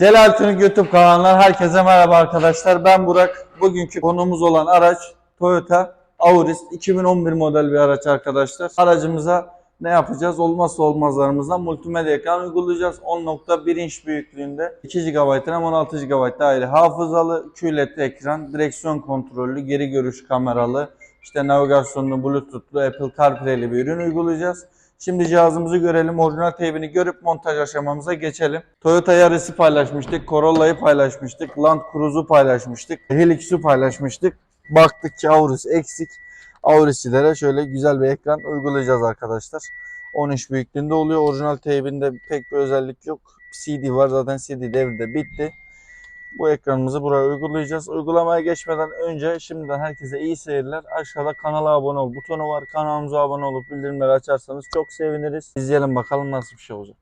Celal Türk YouTube kanalından herkese merhaba arkadaşlar. Ben Burak. Bugünkü konumuz olan araç Toyota Auris 2011 model bir araç arkadaşlar. Aracımıza ne yapacağız? Olmazsa olmazlarımızdan multimedya ekran uygulayacağız. 10.1 inç büyüklüğünde 2 GB RAM 16 GB dahili hafızalı QLED ekran, direksiyon kontrollü, geri görüş kameralı, işte navigasyonlu, bluetoothlu, Apple CarPlay'li bir ürün uygulayacağız. Şimdi cihazımızı görelim. Orijinal teybini görüp montaj aşamamıza geçelim. Toyota Yaris'i paylaşmıştık. Corolla'yı paylaşmıştık. Land Cruise'u paylaşmıştık. Hilux'u paylaşmıştık. Baktık ki Auris eksik. Auris'çilere şöyle güzel bir ekran uygulayacağız arkadaşlar. 13 büyüklüğünde oluyor. Orijinal teybinde pek bir özellik yok. CD var. Zaten CD devri de bitti. Bu ekranımızı buraya uygulayacağız. Uygulamaya geçmeden önce şimdiden herkese iyi seyirler. Aşağıda kanala abone ol butonu var. Kanalımıza abone olup bildirimleri açarsanız çok seviniriz. İzleyelim bakalım nasıl bir şey olacak.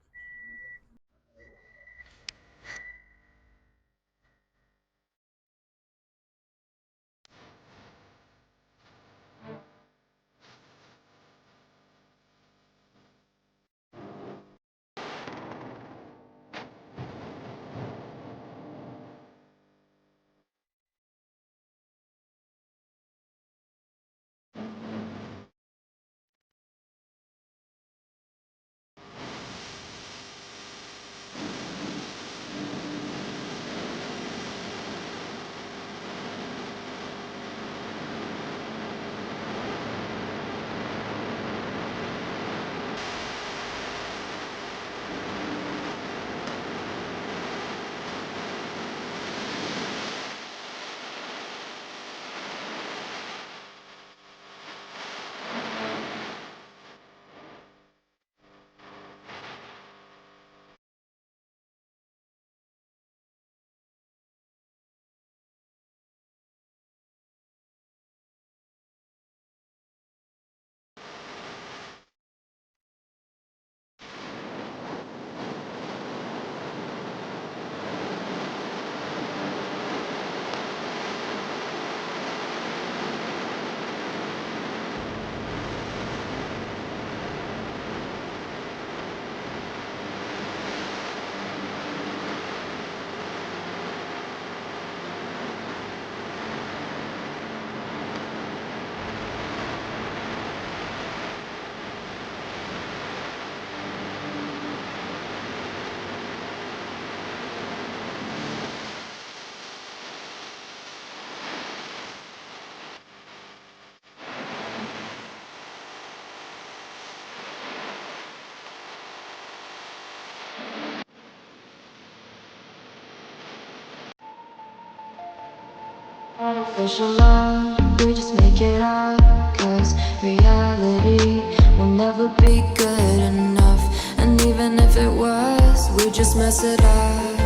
Artificial love, we just make it up. Cause reality will never be good enough. And even if it was, we just mess it up.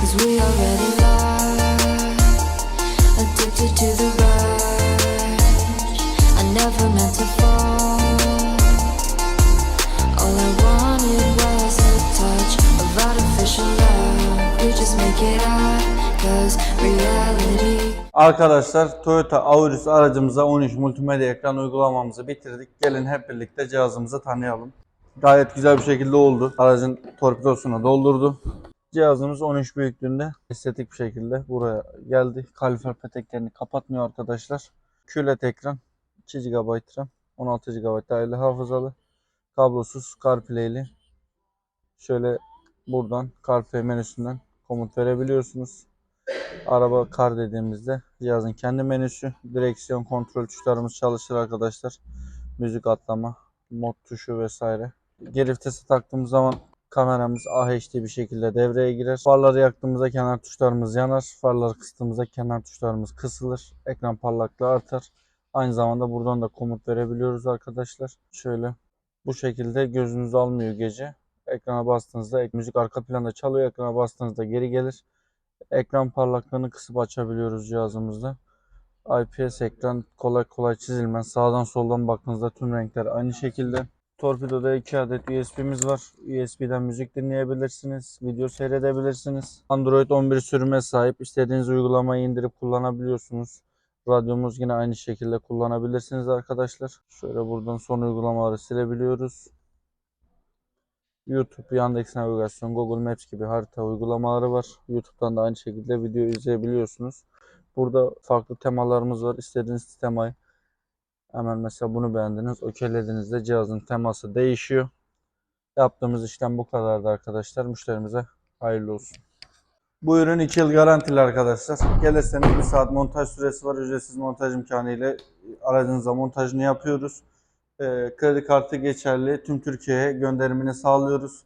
Cause we already lost, addicted to the rush. I never meant to fall. Arkadaşlar Toyota Auris aracımıza 13 multimedya ekran uygulamamızı bitirdik. Gelin hep birlikte cihazımızı tanıyalım. Gayet güzel bir şekilde oldu. Aracın torpidosunu doldurdu. Cihazımız 13 büyüklüğünde estetik bir şekilde buraya geldi. Kalifer peteklerini kapatmıyor arkadaşlar. QLED ekran 2 GB RAM 16 GB dahili hafızalı kablosuz CarPlay'li şöyle buradan CarPlay menüsünden komut verebiliyorsunuz. Araba kar dediğimizde cihazın kendi menüsü, direksiyon kontrol tuşlarımız çalışır arkadaşlar. Müzik atlama, mod tuşu vesaire. Geri vitese taktığımız zaman kameramız AHD bir şekilde devreye girer. Farları yaktığımızda kenar tuşlarımız yanar. Farları kıstığımızda kenar tuşlarımız kısılır. Ekran parlaklığı artar. Aynı zamanda buradan da komut verebiliyoruz arkadaşlar. Şöyle bu şekilde gözünüz almıyor gece. Ekrana bastığınızda müzik arka planda çalıyor. Ekrana bastığınızda geri gelir. Ekran parlaklığını kısıp açabiliyoruz cihazımızda. IPS ekran kolay kolay çizilmez. Sağdan soldan baktığınızda tüm renkler aynı şekilde. Torpidoda 2 adet USB'miz var. USB'den müzik dinleyebilirsiniz, video seyredebilirsiniz. Android 11 sürüme sahip. İstediğiniz uygulamayı indirip kullanabiliyorsunuz. Radyomuz yine aynı şekilde kullanabilirsiniz arkadaşlar. Şöyle buradan son uygulamaları silebiliyoruz. YouTube, Yandex Navigasyon, Google Maps gibi harita uygulamaları var. YouTube'dan da aynı şekilde video izleyebiliyorsunuz. Burada farklı temalarımız var. İstediğiniz temayı hemen mesela bunu beğendiniz. Okeylediğinizde cihazın teması değişiyor. Yaptığımız işlem bu kadardı arkadaşlar. Müşterimize hayırlı olsun. Bu ürün 2 yıl garantili arkadaşlar. Gelirseniz 1 saat montaj süresi var. Ücretsiz montaj imkanı ile aracınıza montajını yapıyoruz. Ee, kredi kartı geçerli. Tüm Türkiye'ye gönderimini sağlıyoruz.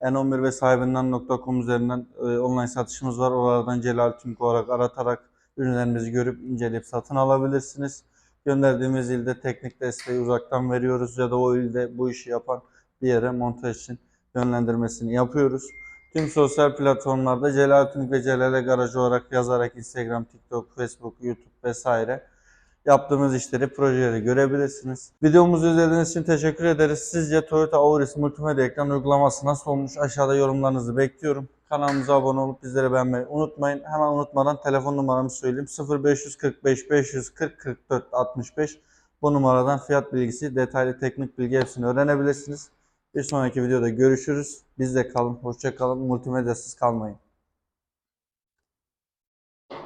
N11 ve sahibinden.com üzerinden e, online satışımız var. Oralardan Celal Tünk olarak aratarak ürünlerimizi görüp inceleyip satın alabilirsiniz. Gönderdiğimiz ilde teknik desteği uzaktan veriyoruz ya da o ilde bu işi yapan bir yere montaj için yönlendirmesini yapıyoruz. Tüm sosyal platformlarda Celal Tünk ve Celal'e Garaj olarak yazarak Instagram, TikTok, Facebook, YouTube vesaire yaptığımız işleri, projeleri görebilirsiniz. Videomuzu izlediğiniz için teşekkür ederiz. Sizce Toyota Auris multimedya ekran uygulaması nasıl olmuş? Aşağıda yorumlarınızı bekliyorum. Kanalımıza abone olup bizleri beğenmeyi unutmayın. Hemen unutmadan telefon numaramı söyleyeyim. 0545 540 44 65. Bu numaradan fiyat bilgisi, detaylı teknik bilgi hepsini öğrenebilirsiniz. Bir sonraki videoda görüşürüz. Bizde kalın, hoşça kalın, multimedyasız kalmayın.